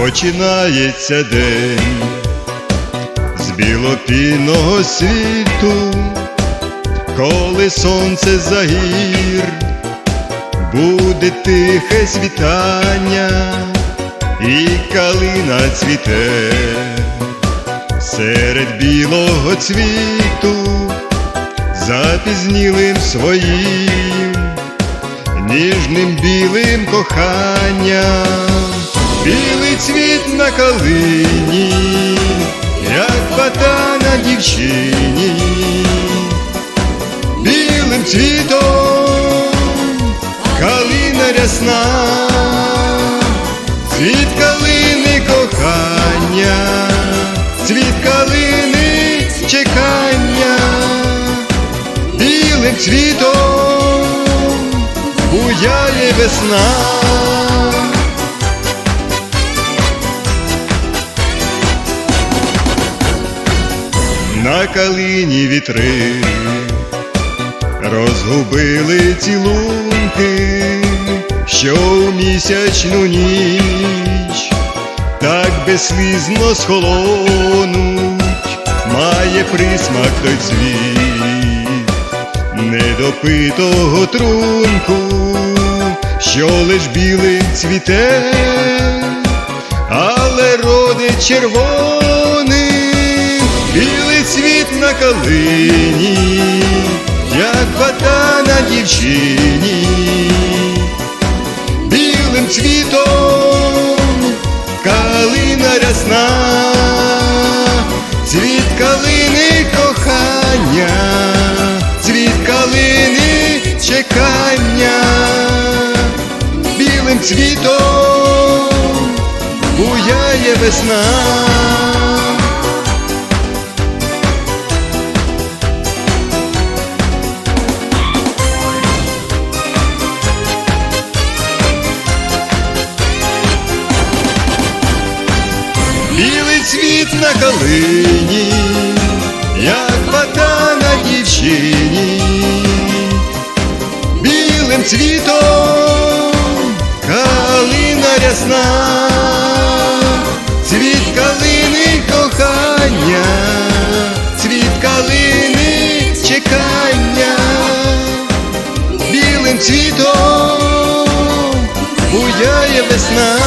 починається день. З білопінного світу, коли сонце загір, буде тихе світання, і калина цвіте. Серед білого цвіту, запізнілим своїм, ніжним білим коханням, білий цвіт на калині, як вода на дівчині, білим цвітом калина рясна, цвіт калини кохання, цвіт калини чекання, білим цвітом буяє весна. На калині вітри. Розгубили цілунки, що у місячну ніч так безслізно схолонуть, має присмак той цвіт недопитого трунку, що лиш білий цвіте, але родить червоний, на калині, як вода на дівчині, білим цвітом калина рясна, цвіт калини кохання, цвіт калини чекання, білим цвітом буяє весна. Білий на калині, як вода на дівчині, білим цвітом калина рясна, цвіт калини кохання, цвіт калини чекання, білим цвітом буяє весна.